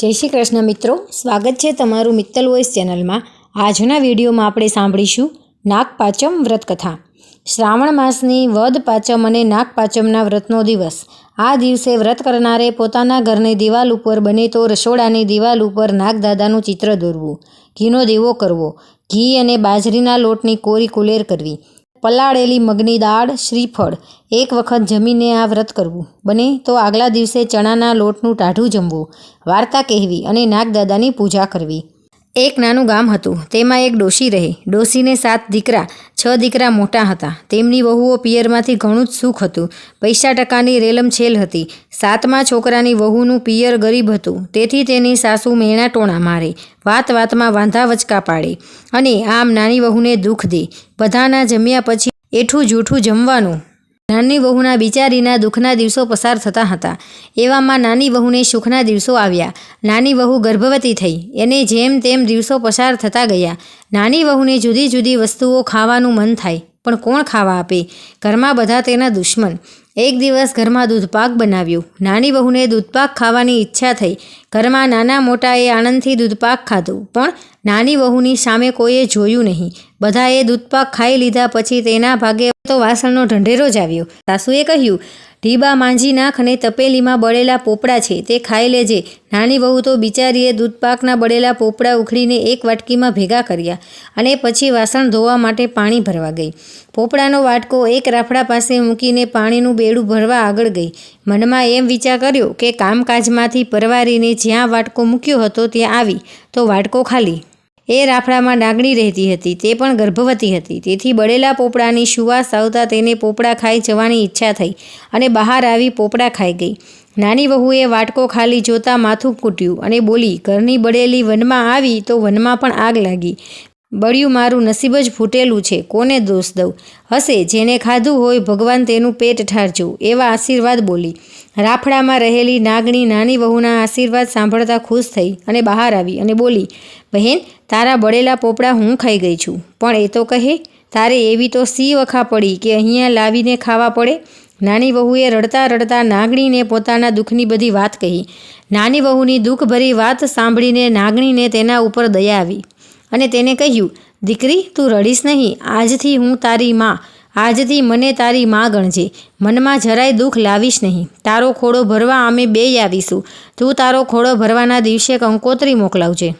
જય શ્રી કૃષ્ણ મિત્રો. સ્વાગત છે તમારું મિત્તલ વોઇસ ચેનલમાં. આજના વિડીયોમાં આપણે સાંભળીશું નાગપાચમ વ્રત કથા શ્રાવણ માસની વદ પાચમ અને નાગપાચમના વ્રતનો દિવસ. આ દિવસે વ્રત કરનારે પોતાના ઘરની દિવાલ ઉપર બને તો રસોડાની દિવાલ ઉપર નાગદાદાનું ચિત્ર દોરવું. ઘીનો દેવો કરવો. ઘી અને બાજરીના લોટની કોરી કુલેર કરવી. પલાળેલી મગની દાળ શ્રીફળ. એક વખત જમીને આ વ્રત કરવું. બને તો આગલા દિવસે ચણાના લોટનું ટાઢું જમવું. વાર્તા કહેવી અને નાગદાદાની પૂજા કરવી. એક નાનું ગામ હતું. તેમાં એક ડોશી રહે. ડોશીને સાત દીકરા, છ દીકરા મોટા હતા. તેમની વહુઓ પિયરમાંથી ઘણું જ સુખ હતું. પૈસા ટકાની રેલમછેલ હતી. સાતમા છોકરાની વહુનું પિયર ગરીબ હતું. તેથી તેની સાસુ મેણા ટોણા મારે. વાત વાતમાં વાંધા વચકા પાડે. અને આમ નાની વહુને દુઃખ દે. બધાના જમ્યા પછી એઠું જૂઠું જમવાનું નાની વહુના બિચારીના દુઃખના દિવસો પસાર થતા હતા. એવામાં નાની વહુને સુખના દિવસો આવ્યા. નાની વહુ ગર્ભવતી થઈ. એને જેમ તેમ દિવસો પસાર થતા ગયા. નાની વહુને જુદી જુદી વસ્તુઓ ખાવાનું મન થાય, પણ કોણ ખાવા આપે? ઘરમાં બધા તેના દુશ્મન. એક દિવસ ઘરમાં દૂધપાક બનાવ્યો. નાની વહુને દૂધપાક ખાવાની ઈચ્છા થઈ. ઘરમાં નાના મોટાએ આનંદથી દૂધપાક ખાધું, પણ નાની વહુની સામે કોઈએ જોયું નહીં. બધાએ દૂધપાક ખાઈ લીધા પછી તેના ભાગે તો વાસણનો ઢંઢેરો જ આવ્યો. સાસુએ કહ્યું, ઢીબા માંજી નાખ અને તપેલીમાં બળેલા પોપડા છે, તે ખાઈ લેજે. નાની વહુ તો બિચારીએ દૂધપાકના બળેલા પોપડા ઉખડીને એક વાટકીમાં ભેગા કર્યા અને પછી વાસણ ધોવા માટે પાણી ભરવા ગઈ. પોપડાનો વાટકો એક રાફડા પાસે મૂકીને પાણીનું બેડું ભરવા આગળ ગઈ. મનમાં એમ વિચાર કર્યો કે કામકાજમાંથી પરવારીને જ્યાં વાટકો મૂક્યો હતો ત્યાં આવી, તો વાટકો ખાલી. એ રાફડામાં ડાંગણી રહેતી હતી, તે પણ ગર્ભવતી હતી. તેથી બળેલા પોપડાની સુવાસ આવતા તેને પોપડા ખાઈ જવાની ઈચ્છા થઈ અને બહાર આવી પોપડા ખાઈ ગઈ. નાની વહુએ વાટકો ખાલી જોતા માથું કૂટ્યું અને બોલી, ઘરની બળેલી વનમાં આવી તો વનમાં પણ આગ લાગી. બળ્યું મારું નસીબ જ ફૂટેલું છે, કોને દોષ દઉં? હશે, જેને ખાધું હોય ભગવાન તેનું પેટ ઠારજો, એવા આશીર્વાદ બોલી. રાફડામાં રહેલી નાગણી નાની વહુના આશીર્વાદ સાંભળતા ખુશ થઈ અને બહાર આવી અને બોલી, બહેન, તારા બળેલા પોપડા હું ખાઈ ગઈ છું, પણ એ તો કહે, તારે એવી તો સી વખા પડી કે અહીંયા લાવીને ખાવા પડે? નાની વહુએ રડતા રડતા નાગણીને પોતાના દુઃખની બધી વાત કહી. નાની વહુની દુઃખભરી વાત સાંભળીને નાગણીને તેના ઉપર દયા આવી. અને તેને કહ્યું, દીકરી, તું રડીશ નહીં. આજથી હું તારી માં, આજથી મને તારી માં ગણજે. મનમાં જરાય દુઃખ લાવીશ નહીં. તારો ખોડો ભરવા અમે બેય આવીશું. તું તારો ખોડો ભરવાના દિવસે કંકોત્રી મોકલાવજે.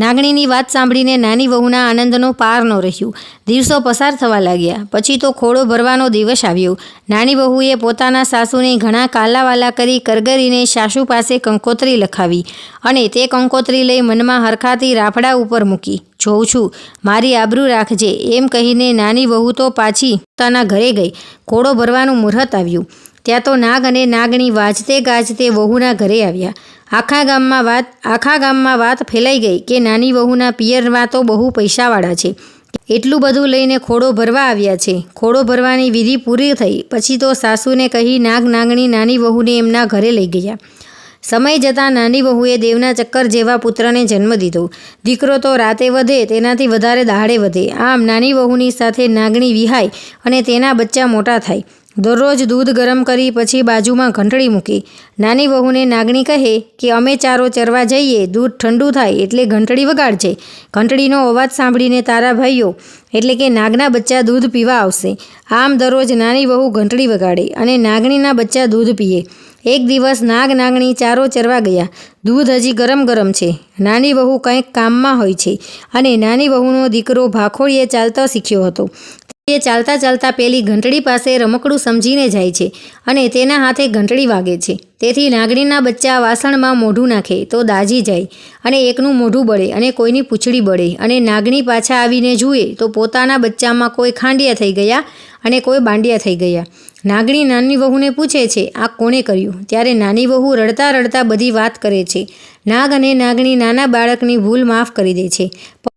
નાગણીની વાત સાંભળીને નાની વહુના આનંદનો પાર ન રહ્યું. દિવસો પસાર થવા લાગ્યા. પછી તો ખોળો ભરવાનો દિવસ આવ્યો. નાની વહુએ પોતાના સાસુને ઘણા કાલાવાલા કરી કરગરીને સાસુ પાસે કંકોત્રી લખાવી અને તે કંકોત્રી લઈ મનમાં હરખાતી રાફડા ઉપર મૂકી. જોઉં છું. મારી આબરૂ રાખજે. એમ કહીને નાની વહુ તો પાછી પોતાના ઘરે ગઈ. ઘોડો ભરવાનું મુહૂર્ત આવ્યું. ત્યાં તો નાગ અને નાગણી વાજતે ગાજતે વહુના ઘરે આવ્યા. આખા ગામમાં વાત, આખા ગામમાં વાત ફેલાઈ ગઈ કે નાની વહુના પિયરમાં તો બહુ પૈસાવાળા છે. એટલું બધું લઈને ખોડો ભરવા આવ્યા છે. ખોડો ભરવાની વિધિ પૂરી થઈ, પછી તો સાસુને કહી નાગ નાગણી નાની વહુને એમના ઘરે લઈ ગયા. સમય જતાં નાની વહુએ દેવના ચક્કર જેવા પુત્રને જન્મ દીધો. દીકરો તો રાતે વધે, તેનાથી વધારે દાહડે વધે. આમ નાની વહુની સાથે નાગણી વિહાય અને તેના બચ્ચા મોટા થાય. દરરોજ દૂધ ગરમ કરી પછી બાજુમાં ઘંટડી મૂકી. નાની વહુને નાગણી કહે કે, અમે ચારો ચરવા જઈએ, દૂધ ઠંડુ થાય એટલે ઘંટડી વગાડજે. ઘંટડીનો અવાજ સાંભળીને તારા ભાઈઓ, એટલે કે નાગના બચ્ચા દૂધ પીવા આવશે. આમ દરરોજ નાની વહુ ઘંટડી વગાડે અને નાગણીના બચ્ચા દૂધ પીએ. એક દિવસ નાગ નાગણી ચારો ચરવા ગયા. દૂધ હજી ગરમ ગરમ છે. નાની વહુ કંઈક કામમાં હોય છે અને નાની વહુનો દીકરો ભાખોળીએ ચાલતો શીખ્યો હતો. એ ચાલતા ચાલતા પેલી ઘંટડી પાસે રમકડું સમજીને જાય છે અને તેના હાથે ઘંટડી વાગે છે. તેથી નાગણીના બચ્ચા વાસણમાં મોઢું નાખે તો દાજી જાય અને એકનું મોઢું બળે અને કોઈની પૂંછડી બળે અને નાગણી પાછા આવીને જુએ તો પોતાના બચ્ચામાં કોઈ ખાંડિયા થઈ ગયા અને કોઈ બાંડિયા થઈ ગયા. નાગણી નાની વહુને પૂછે છે, આ કોણે કર્યું? ત્યારે નાની વહુ રડતા રડતા બધી વાત કરે છે. નાગ અને નાગણી નાના બાળકની ભૂલ માફ કરી દે છે.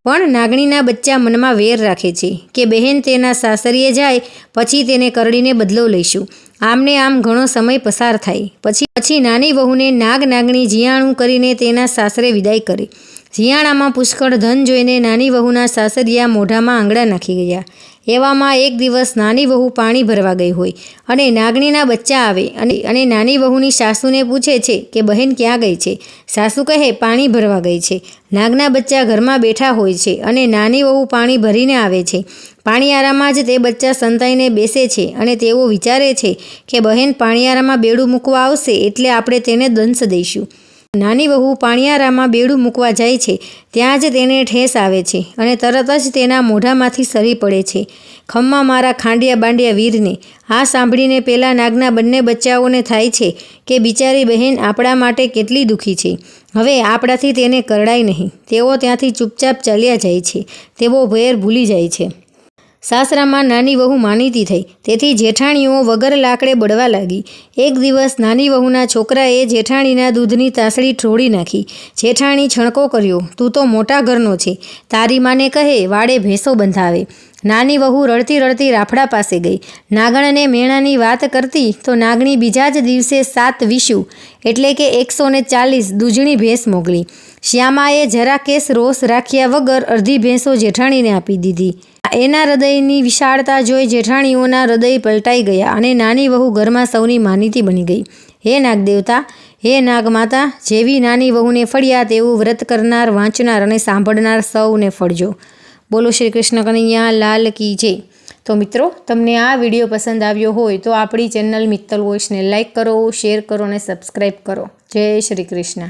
પણ નાગણીના બચ્ચા મનમાં વેર રાખે છે કે બહેન તેના સાસરીએ જાય, પછી તેને કરડીને બદલો લઈશું. આમને આમ ઘણો સમય પસાર થાય. પછી પછી નાની વહુને નાગ નાગણી જીયાણું કરીને તેના સાસરે વિદાય કરે. ઝિયાણામાં પુષ્કળ ધન જોઈને નાની વહુના સાસરિયા મોઢામાં આંગળા નાખી ગયા. એવામાં એક દિવસ નાની વહુ પાણી ભરવા ગઈ હોય અને નાગણીના બચ્ચા આવે અને અને નાની વહુની સાસુને પૂછે છે કે બહેન ક્યાં ગઈ છે? સાસુ કહે, પાણી ભરવા ગઈ છે. નાગના બચ્ચા ઘરમાં બેઠા હોય છે અને નાની વહુ પાણી ભરીને આવે છે. પાણીયારામાં જ તે બચ્ચા સંતાઈને બેસે છે અને તેઓ વિચારે છે કે બહેન પાણીયારામાં બેડું મૂકવા આવશે એટલે આપણે તેને દંશ દઈશું. નાની વહુ પાણિયારામાં બેડું મૂકવા જાય છે, ત્યાં જ તેને ઠેસ આવે છે અને તરત જ તેના મોઢામાંથી સરી પડે છે. ખમ્મા મારા ખાંડિયા બાંડિયા વીરને, આ સાંભળીને પેલા નાગના બંને બચ્ચાઓને થાય છે કે બિચારી બહેન આપણા માટે કેટલી દુઃખી છે. હવે આપણાથી તેને કરડાય નહીં. તેઓ ત્યાંથી ચૂપચાપ ચાલ્યા જાય છે. તેઓ ભેર ભૂલી જાય છે. સાસરામાં નાની વહુ માનીતી થઈ. તેથી જેઠાણીઓ વગર લાકડે બળવા લાગી. એક દિવસ નાની વહુના છોકરાએ જેઠાણીના દૂધની તાસડી ઠોળી નાખી. જેઠાણી છણકો કર્યો, તું તો મોટા ઘરનો છે. તારી માને કહે, વાડે ભેંસો બંધાવે. નાની વહુ રડતી રડતી રાફડા પાસે ગઈ. નાગણને મેણાની વાત કરતી તો નાગણી બીજા જ દિવસે સાત વિશુ એટલે કે એકસો ને ચાલીસ દૂજણી ભેંસ મોકલી. શ્યામાએ જરા કેસ રોષ રાખ્યા વગર અડધી ભેંસો જેઠાણીને આપી દીધી. એના હૃદયની વિશાળતા જોઈ જેઠાણીઓના હૃદય પલટાઈ ગયા અને નાની વહુ ઘરમાં સૌની માનીતી બની ગઈ. હે નાગદેવતા, હે નાગમાતા, જેવી નાની વહુને ફળ્યા તેવું વ્રત કરનાર, વાંચનાર અને સાંભળનાર સૌને ફળજો. બોલો શ્રી કૃષ્ણ કનૈયા લાલ કી જય. તો મિત્રો, તમને આ વીડિયો પસંદ આવ્યો હોય તો આપણી ચેનલ મિત્તલ વોઇસને લાઇક કરો, શેર કરો અને સબસ્ક્રાઈબ કરો. જય શ્રી કૃષ્ણ.